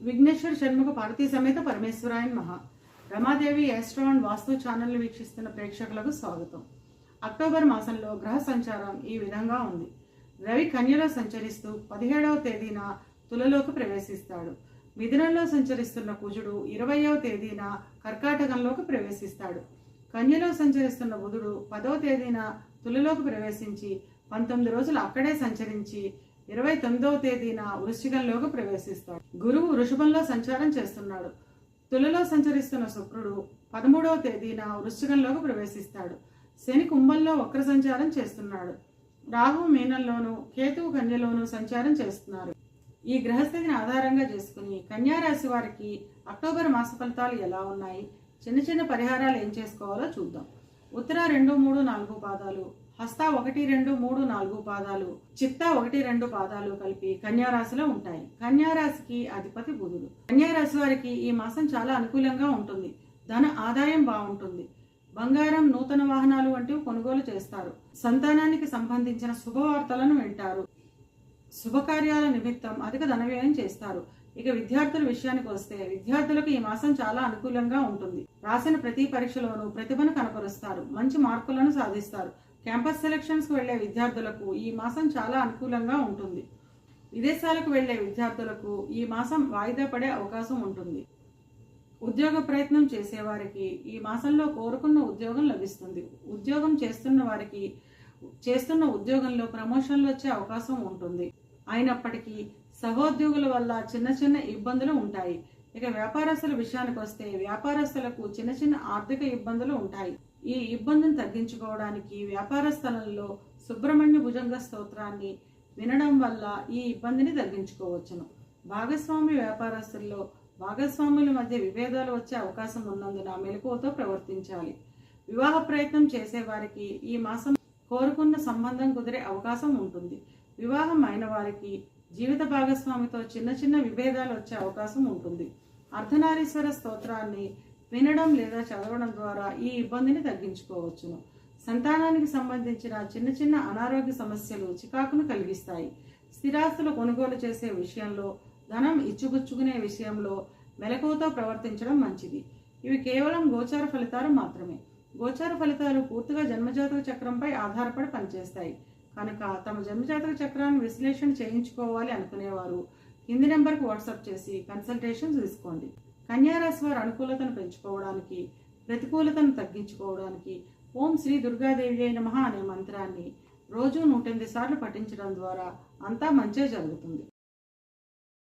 విఘ్నేశ్వర షణ్ముఖ పార్వతీ సమేత పరమేశ్వరాయన్ మహా రమాదేవి యాస్ట్రాన్ వాస్తు ఛానల్ వీక్షిస్తున్న ప్రేక్షకులకు స్వాగతం. అక్టోబర్ మాసంలో గ్రహ సంచారం ఈ విధంగా ఉంది. రవి కన్యలో సంచరిస్తూ పదిహేడవ తేదీన తులలోకి ప్రవేశిస్తాడు. మిథునంలో సంచరిస్తున్న కుజుడు ఇరవయవ తేదీన కర్కాటకంలోకి ప్రవేశిస్తాడు. కన్యలో సంచరిస్తున్న బుధుడు పదో తేదీన తులలోకి ప్రవేశించి పంతొమ్మిది రోజులు అక్కడే సంచరించి ఇరవై తొమ్మిదవ తేదీన వృశ్చికంలోకి ప్రవేశిస్తాడు. గురువు వృషభంలో సంచారం చేస్తున్నాడు. తులలో సంచరిస్తున్న శుక్రుడు పదమూడవ తేదీన వృశ్చికంలోకి ప్రవేశిస్తాడు. శని కుంభంలో వక్ర సంచారం చేస్తున్నాడు. రాహు మీనంలోను కేతువు కన్యలోను సంచారం చేస్తున్నారు. ఈ గ్రహస్థితిని ఆధారంగా చేసుకుని కన్యారాశి వారికి అక్టోబర్ మాస ఫలితాలు ఎలా ఉన్నాయి? చిన్న చిన్న పరిహారాలు ఏం చేసుకోవాలో చూద్దాం. ఉత్తర రెండు మూడు నాలుగు పాదాలు హస్త ఒకటి రెండు మూడు నాలుగు పాదాలు చిత్త ఒకటి రెండు పాదాలు కలిపి కన్యారాశిలో ఉంటాయి. కన్యారాశికి అధిపతి బుధుడు. కన్యారాశి వారికి ఈ మాసం చాలా అనుకూలంగా ఉంటుంది. ధన ఆదాయం బాగుంటుంది. బంగారం నూతన వాహనాలు వంటివి కొనుగోలు చేస్తారు. సంతానానికి సంబంధించిన శుభవార్తలను వింటారు. శుభకార్యాల నిమిత్తం అధిక ధన వ్యయం చేస్తారు. ఇక విద్యార్థుల విషయానికి వస్తే విద్యార్థులకు ఈ మాసం చాలా అనుకూలంగా ఉంటుంది. రాసిన ప్రతి పరీక్షలోనూ ప్రతిభను కనపరుస్తారు మంచి మార్కులను సాధిస్తారు. క్యాంపస్ సెలక్షన్స్కు వెళ్ళే విద్యార్థులకు ఈ మాసం చాలా అనుకూలంగా ఉంటుంది. విదేశాలకు వెళ్ళే విద్యార్థులకు ఈ మాసం వాయిదా పడే అవకాశం ఉంటుంది. ఉద్యోగ ప్రయత్నం చేసేవారికి ఈ మాసంలో కోరుకున్న ఉద్యోగం లభిస్తుంది. ఉద్యోగం చేస్తున్న వారికి చేస్తున్న ఉద్యోగంలో ప్రమోషన్లు వచ్చే అవకాశం ఉంటుంది. అయినప్పటికీ సహోద్యోగుల వల్ల చిన్న చిన్న ఇబ్బందులు ఉంటాయి. ఇక వ్యాపారస్తుల విషయానికి వస్తే వ్యాపారస్తులకు చిన్న చిన్న ఆర్థిక ఇబ్బందులు ఉంటాయి. ఈ ఇబ్బందిని తగ్గించుకోవడానికి వ్యాపార స్థలంలో సుబ్రహ్మణ్య భుజంగ స్తోత్రాన్ని వినడం వల్ల ఈ ఇబ్బందిని తగ్గించుకోవచ్చును. భాగస్వామి వ్యాపారస్తుల్లో భాగస్వాముల మధ్య విభేదాలు వచ్చే అవకాశం ఉన్నందున మెలకువతో ప్రవర్తించాలి. వివాహ ప్రయత్నం చేసేవారికి ఈ మాసం కోరుకున్న సంబంధం కుదిరే అవకాశం ఉంటుంది. వివాహం అయిన వారికి జీవిత భాగస్వామితో చిన్న చిన్న విభేదాలు వచ్చే అవకాశం ఉంటుంది. అర్ధనారీశ్వర స్తోత్రాన్ని వినడం లేదా చదవడం ద్వారా ఈ ఇబ్బందిని తగ్గించుకోవచ్చును. సంతానానికి సంబంధించిన చిన్న చిన్న అనారోగ్య సమస్యలు చికాకును కలిగిస్తాయి. స్థిరాస్తులు కొనుగోలు చేసే విషయంలో ధనం ఇచ్చుగుచ్చుకునే విషయంలో మెలకువతో ప్రవర్తించడం మంచిది. ఇవి కేవలం గోచార ఫలితాలు మాత్రమే. గోచార ఫలితాలు పూర్తిగా జన్మజాతక చక్రంపై ఆధారపడి పనిచేస్తాయి. కనుక తమ జన్మజాతక చక్రాన్ని విశ్లేషణ చేయించుకోవాలి అనుకునేవారు. కింది నెంబర్కి వాట్సాప్ చేసి కన్సల్టేషన్ తీసుకోండి. కన్యారాశి వారి అనుకూలతను పెంచుకోవడానికి ప్రతికూలతను తగ్గించుకోవడానికి ఓం శ్రీ దుర్గాదేవి అయిన మహా అనే మంత్రాన్ని రోజు నూటెనిమిది సార్లు పఠించడం ద్వారా అంతా మంచే జరుగుతుంది.